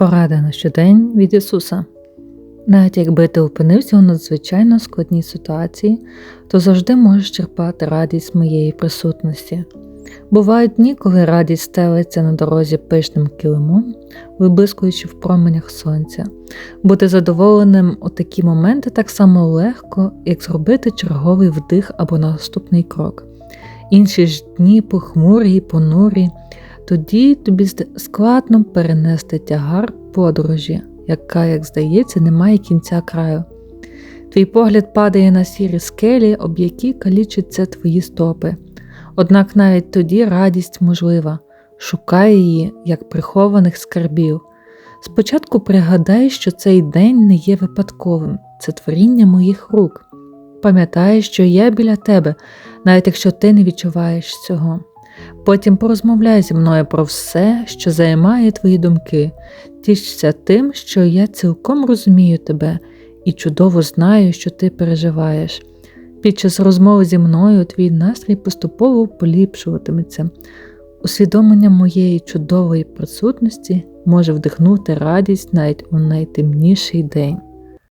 Порада на щодень від Ісуса. Навіть якби ти опинився у надзвичайно складній ситуації, то завжди можеш черпати радість моєї присутності. Бувають дні, коли радість стелиться на дорозі пишним килимом, виблискуючи в променях сонця. Бути задоволеним у такі моменти так само легко, як зробити черговий вдих або наступний крок. Інші ж дні похмурі й понурі, тоді тобі складно перенести тягар подорожі, яка, як здається, не має кінця краю. Твій погляд падає на сірі скелі, об які калічаться твої стопи. Однак навіть тоді радість можлива, шукай її як прихованих скарбів. Спочатку пригадай, що цей день не є випадковим, це творіння моїх рук. Пам'ятай, що я біля тебе, навіть якщо ти не відчуваєш цього. Потім порозмовляй зі мною про все, що займає твої думки, тішся тим, що я цілком розумію тебе і чудово знаю, що ти переживаєш. Під час розмови зі мною твій настрій поступово поліпшуватиметься. Усвідомлення моєї чудової присутності може вдихнути радість навіть у найтемніший день.